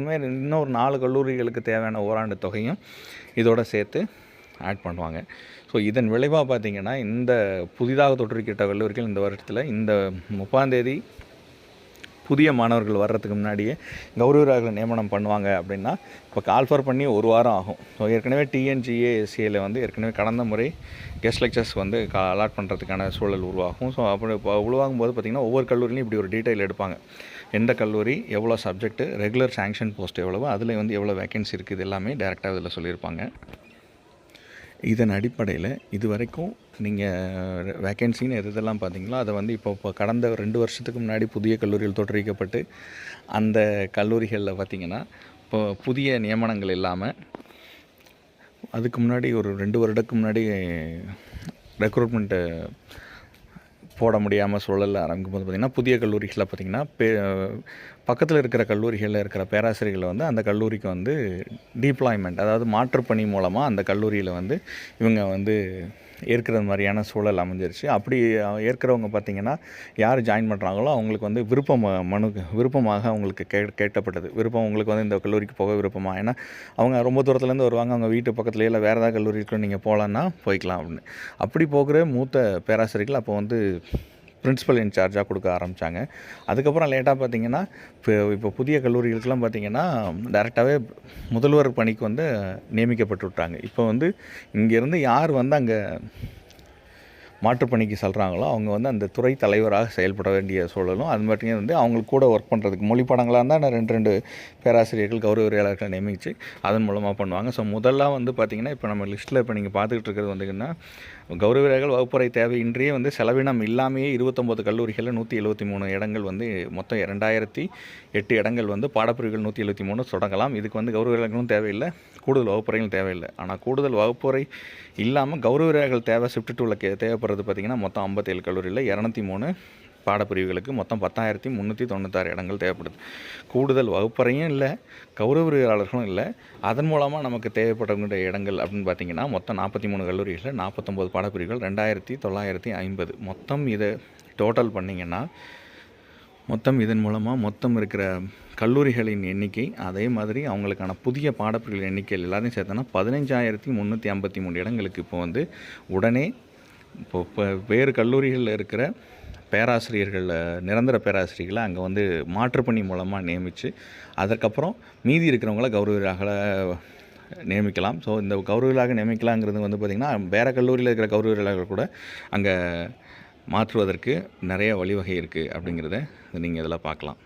இதுமாரி இன்னும் ஒரு நாலு கல்லூரிகளுக்கு தேவையான ஓராண்டு தொகையும் இதோடு சேர்த்து ஆட் பண்ணுவாங்க. ஸோ இதன் விளைவாக பார்த்தீங்கன்னா இந்த புதிதாக தொற்றுக்கிட்ட கல்லூரிகள் இந்த வருஷத்தில் இந்த முப்பாந்தேதி புதிய மாணவர்கள் வர்றதுக்கு முன்னாடியே கௌரவராக நியமனம் பண்ணுவாங்க அப்படின்னா இப்போ கால்ஃபர் பண்ணி ஒரு வாரம் ஆகும். ஸோ ஏற்கனவே டிஎன்ஜிஏஎஸ்சியில் வந்து ஏற்கனவே கடந்த முறை கெஸ்ட் லெக்சர்ஸ் வந்து கா அலாட் பண்ணுறதுக்கான சூழல் உருவாகும். ஸோ அப்படி இப்போ உருவாகும் போது பார்த்திங்கன்னா ஒவ்வொரு கல்லூரிலையும் இப்படி ஒரு டீட்டெயில் எடுப்பாங்க. எந்த கல்லூரி எவ்வளோ சப்ஜெக்ட்டு ரெகுலர் சாங்ஷன் போஸ்ட் எவ்வளவோ அதில் வந்து எவ்வளோ வேகன்சி இருக்குது இது எல்லாமே டேரெக்டாக இதில் சொல்லியிருப்பாங்க. இதன் அடிப்படையில் இது வரைக்கும் நீங்கள் வேக்கன்சின்னு எது இதெல்லாம் பார்த்தீங்களோ அதை வந்து இப்போ இப்போ கடந்த ரெண்டு வருஷத்துக்கு முன்னாடி புதிய கல்லூரிகள் தோற்றுவிக்கப்பட்டு அந்த கல்லூரிகளில் பார்த்தீங்கன்னா இப்போ புதிய நியமனங்கள் இல்லாமல் அதுக்கு முன்னாடி ஒரு ரெண்டு வருடத்துக்கு முன்னாடி ரெக்ரூட்மெண்ட்டு போட முடியாமல் சூழலில் ஆரம்பிக்கும் போது பார்த்திங்கன்னா புதிய கல்லூரிகளில் பார்த்திங்கன்னா பே பக்கத்தில் இருக்கிற கல்லூரிகளில் இருக்கிற பேராசிரியர்களை வந்து அந்த கல்லூரிக்கு வந்து டிப்ளாய்மெண்ட் அதாவது மாற்றுப்பணி மூலமாக அந்த கல்லூரியில் வந்து இவங்க வந்து ஏற்கிற மாதிரியான சூழல் அமைஞ்சிருச்சு. அப்படி ஏற்கிறவங்க பார்த்திங்கன்னா யார் ஜாயின் பண்ணுறாங்களோ அவங்களுக்கு வந்து விருப்பம் மனு விருப்பமாக அவங்களுக்கு கே கேட்டப்பட்டது விருப்பம் உங்களுக்கு வந்து இந்த கல்லூரிக்கு போக விருப்பமாக ஏன்னா அவங்க ரொம்ப தூரத்துலேருந்து வருவாங்க. அவங்க வீட்டு பக்கத்துலேயே இல்லை வேறு ஏதாவது கல்லூரிக்கு நீங்கள் போகலான்னா போய்க்கலாம் அப்படின்னு. அப்படி போகிற மூத்த பேராசிரியர்கள் அப்போ வந்து பிரின்ஸிபல் இன்சார்ஜாக கொடுக்க ஆரம்பித்தாங்க அதுக்கப்புறம் லேட்டாக பார்த்தீங்கன்னா இப்போ இப்போ புதிய கல்லூரிகளுக்கெல்லாம் பார்த்தீங்கன்னா டேரெக்டாகவே முதல்வர் பணிக்கு வந்து நியமிக்கப்பட்டு விட்டாங்க. இப்போ வந்து இங்கேருந்து யார் வந்து அங்கே மாற்றுப்பணிக்கு செல்கிறாங்களோ அவங்க வந்து அந்த துறை தலைவராக செயல்பட வேண்டிய சூழலும் அது மட்டும் வந்து அவங்களுக்கு கூட ஒர்க் பண்ணுறதுக்கு மொழிப்படங்களாக இருந்தால் நான் ரெண்டு ரெண்டு பேராசிரியர்கள் கௌரவ உரையாளர்களை நியமித்து அதன் மூலமாக பண்ணுவாங்க. ஸோ முதல்ல வந்து பார்த்திங்கன்னா இப்போ நம்ம லிஸ்ட்டில் இப்போ நீங்கள் பார்த்துக்கிட்டு இருக்கிறது வந்துங்கன்னா கௌரவர்கள் வகுப்பறை தேவையின்றியே வந்து செலவினம் இல்லாமையே இருபத்தொம்போது கல்லூரிகளில் நூற்றி எழுபத்தி மூணு இடங்கள் வந்து மொத்தம் ரெண்டாயிரத்தி எட்டு இடங்கள் வந்து பாடப்பிரிவுகள் நூற்றி எழுபத்தி மூணு தொடங்கலாம். இதுக்கு வந்து கௌரவர்களும் தேவையில்லை கூடுதல் வகுப்பறைகளும் தேவையில்லை. ஆனால் கூடுதல் வகுப்பறை இல்லாமல் கௌரவர்கள் தேவை ஷிஃப்ட் டூவில் கே தேவைப்படுறது பார்த்திங்கன்னா மொத்தம் ஐம்பத்தேழு கல்லூரியில் இரநூத்தி மூணு பாடப்பிரிவுகளுக்கு மொத்தம் பத்தாயிரத்தி முந்நூற்றி தொண்ணூத்தாறு இடங்கள் தேவைப்படுது. கூடுதல் வகுப்பறையும் இல்லை கௌரவரியாளர்களும் இல்லை. அதன் மூலமாக நமக்கு தேவைப்படக்கூடிய இடங்கள் அப்படின்னு பார்த்தீங்கன்னா மொத்தம் நாற்பத்தி மூணு கல்லூரிகளில் நாற்பத்தொம்பது பாடப்பிரிவுகள் ரெண்டாயிரத்தி தொள்ளாயிரத்தி ஐம்பது. மொத்தம் இதை டோட்டல் பண்ணிங்கன்னா மொத்தம் இதன் மூலமாக மொத்தம் இருக்கிற கல்லூரிகளின் எண்ணிக்கை அதே மாதிரி அவங்களுக்கான புதிய பாடப்பிரிவுகள் எண்ணிக்கை எல்லாத்தையும் சேர்த்தோன்னா பதினஞ்சாயிரத்தி முந்நூற்றி ஐம்பத்தி மூணு இடங்களுக்கு இப்போ வந்து உடனே இப்போ வேறு கல்லூரிகளில் இருக்கிற பேராசிரியர்கள் நிரந்தர பேராசிரியர்களை அங்கே வந்து மாற்றுப்பணி மூலமாக நியமித்து அதற்கப்புறம் மீதி இருக்கிறவங்கள கௌரவராக நியமிக்கலாம். ஸோ இந்த கௌரவர்களாக நியமிக்கலாங்கிறது வந்து பார்த்திங்கன்னா வேறு கல்லூரியில் இருக்கிற கௌரவர்களாக கூட அங்கே மாற்றுவதற்கு நிறைய வழிவகை இருக்குது அப்படிங்கிறத நீங்கள் இதில் பார்க்கலாம்.